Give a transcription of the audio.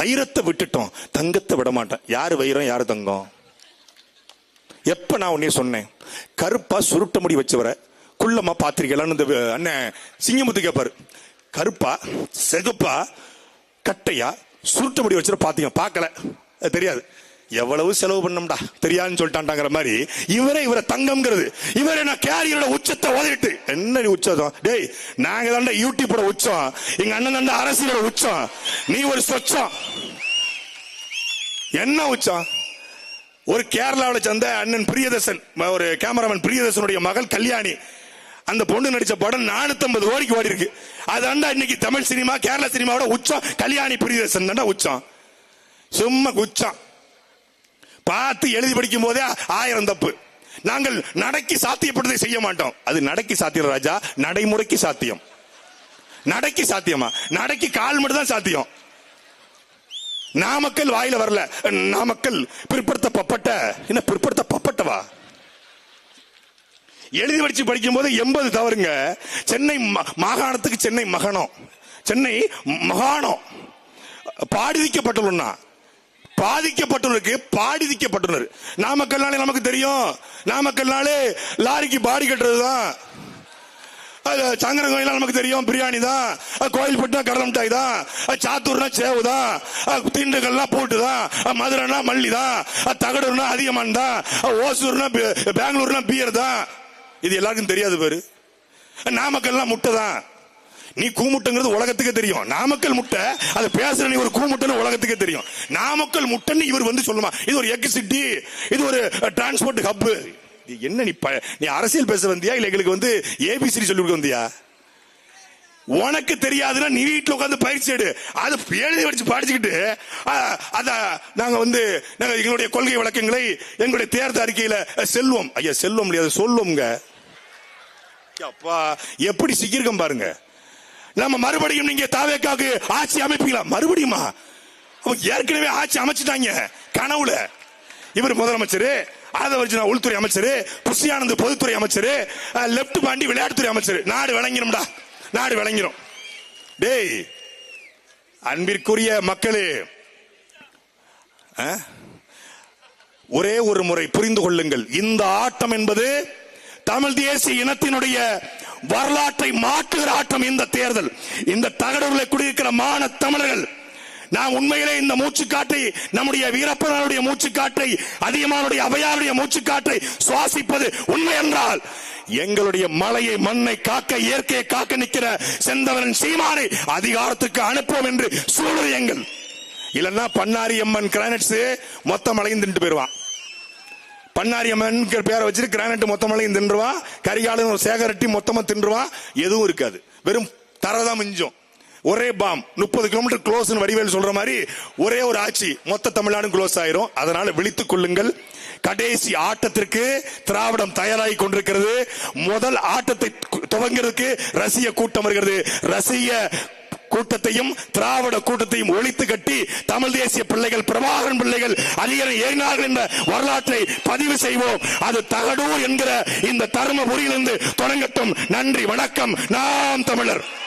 வைரத்தை விட்டுட்டோம். தங்கத்தை விட மாட்டேன் யார் வைரம் யார் தங்கம்? எப்ப நான் உன்னே சொன்னேன்? கருப்பா சுருட்ட முடி வச்சவரை குள்ளமா பாத்திரிக்கலான்னு இந்த அண்ணன் சிங்கமுத்து கேட்பாரு கருப்பா செகுப்பா கட்டையா சுருட்ட முடி வச்சவரை பார்த்தீங்க பார்க்கல. அது தெரியாது. எவ்வளவு செலவு பண்ணம்டா? தெரியாதுன்னு சொல்லிட்டான்டாங்கிற மாதிரி இவரே இவரை தங்கம்ங்கிறது. இவரே நான் கேரியரோட உச்சத்தை ஓதிட்டு. என்ன நீ உச்சம்? டேய் நாங்க தாண்டா யூடியூபோட உச்சம். எங்க அண்ணன் தாண்டா அரசியலோட உச்சம். நீ ஒரு சொச்சம். என்ன உச்சம்? ஒரு கேரளாவில் சேர்ந்த அண்ணன் பிரியதர்சன் ஒரு கேமராமேன் பிரியதர்சனுடைய மகள் கல்யாணி. அந்த பொண்ணு நடிச்ச படம் நானூத்தி கோடிக்கு ஓடி இருக்கு. அதாண்டா இன்னைக்கு தமிழ் சினிமா கேரளா சினிமாவோட உச்சம். கல்யாணி பிரியதர்சன் தாண்டா உச்சம். சும்மா உச்சம் பார்த்து எழுதி படிக்கும் போதே ஆயிரம் தப்பு. நாங்கள் நடைக்கு சாத்தியப்பட்டதை செய்ய மாட்டோம். அது நடைக்கு சாத்தியம் ராஜா நடைமுறைக்கு சாத்தியம். நடைக்கு சாத்தியமா? நடைக்கு கால் மட்டும் தான் சாத்தியம். நாமக்கல் வாயில வரல. நாமக்கல் பிற்படுத்தப்பட்ட என்ன பிற்படுத்தப்பட்டவா? எழுதி படிச்சு படிக்கும் போது எண்பது தவறுங்க. சென்னை ம- மாகாணத்துக்கு சென்னை மகனம் சென்னை மகாணம் பாடிதிக்கப்பட்டுள்ளா பாதிக்கப்பட்டுள்ளருக்கு பாடிதிக்கப்பட்டுள்ளர் நாமக்கல்னாலே நமக்கு தெரியும். நாமக்கல்னாலே லாரிக்கு பாடி கட்டுறதுதான். அது சங்கரன் கோயிலாம் நமக்கு தெரியும். பிரியாணி தான் கோயில் கோயில்பட்டுனா கடலை மிட்டாய் தான் சாத்தூர்னா சேவு தான் அது திண்டுக்கல்னா பூட்டு தான் மதுரைனா மல்லி தான் தகடூர்னா அதிகமான் தான் ஓசூர்னா பெங்களூர்னா பியர் தான் இது எல்லாருக்கும் தெரியாது பேரு. நாமக்கல்லாம் முட்டை தான் நீ கூமுட்டைங்கிறது உலகத்துக்கு தெரியும். நாமக்கல் முட்டை அது பேசுற நீ ஒரு கூமுட்டைன்னு உலகத்துக்கே தெரியும். நாமக்கல் முட்டைன்னு இவர் வந்து சொல்லுமா. இது ஒரு எக் சிட்டி இது ஒரு டிரான்ஸ்போர்ட் ஹப் என்ன நீ ப- நீ அரசியல் பேச வந்தியா? இல்ல எங்களுக்கு வந்து ஏபிசிடி சொல்லி கொடுக்க வந்தியா? உனக்கு தெரியாதுன்னா நீ வீட்டுல உட்காந்து பயிற்சி எடு. அது எழுதி வச்சு படிச்சுக்கிட்டு ஆ, அத நாங்க வந்து நாங்க எங்களுடைய கொள்கை வழக்கங்களை எங்களுடைய தேர்தல் அறிக்கையில செல்வோம். ஐயா செல்வோம் முடியாது சொல்லுவோங்க அப்பா எப்படி சிக்கியிருக்கேன் பாருங்க. நம்ம மறுபடியும் நீங்க தாவேக்காக்கு ஆட்சி அமைப்பீங்களா? மறுபடியுமா? ஏற்கனவே ஆட்சி அமைச்சிட்டாங்க கனவுல. இவர் முதலமைச்சர் அதை உள்துறை அமைச்சர் புஷியானந்த் பொதுத்துறை அமைச்சர் லெப்ட் பாண்டி விளையாட்டுத்துறை அமைச்சர். நாடு விளங்கிடும்டா. நாடு விளங்கிடும். டேய் அன்பிற்குரிய மக்களே ஆ? ஒரே ஒரு முறை புரிந்து கொள்ளுங்கள். இந்த ஆட்டம் என்பது தமிழ் தேசிய இனத்தினுடைய வரலாற்றை மாற்றுகிற ஆட்டம் இந்த தேர்தல். இந்த தகடுகளை குடியிருக்கிற மான தமிழர்கள். நாம் உண்மையிலே இந்த மூச்சுக்காற்றை நம்முடைய வீரப்பனுடைய மூச்சுக்காற்றை அதிகமானுடைய அவையாருடைய மூச்சுக்காற்றை சுவாசிப்பது உண்மை என்றால் எங்களுடைய மலையை மண்ணை காக்க இயற்கையை காக்க நிற்கிற செந்தவரன் சீமானை அதிகாரத்துக்கு அனுப்புவோம் என்று சூழல் இல்லன்னா பண்ணாரி அம்மன் கிரானைட்ஸ் மொத்தம் மலையும் போயிடுவான். போயிருவான் பண்ணாரி அம்மன் பேரை வச்சுட்டு கிரானைட் மொத்தமலையும் தின்றுவான் கரிகாலன் ஒரு சேகரட்டி மொத்தமா தின்றுவான் எதுவும் இருக்காது. வெறும் தரதான் மிஞ்சும். ஒரே பாம் முப்பது கிலோமீட்டர் க்ளோஸ் வடிவேல் சொல்ற மாதிரி ஒரே ஒரு ஆட்சி மொத்த தமிழ்நாடும் க்ளோஸ் ஆயிரும். அதனால விழித்துக் கொள்ளுங்கள். கடைசி ஆட்டத்திற்கு திராவிடம் தயாராகி கொண்டிருக்கிறது. முதல் ஆட்டத்தை துவங்கிறதுக்கு துவங்குறதுக்கு ரசிய கூட்டம் வருகிறது. ரசிய கூட்டத்தையும் திராவிட கூட்டத்தையும் ஒழித்து கட்டி தமிழ் தேசிய பிள்ளைகள் பிரபாகரன் பிள்ளைகள் அதிகாரம் ஏறினார்கள் என்ற வரலாற்றை பதிவு செய்வோம். அது தகடூர் என்கிற இந்த தருமபுரியிலிருந்து தொடங்கட்டும். நன்றி வணக்கம். நாம் தமிழர்.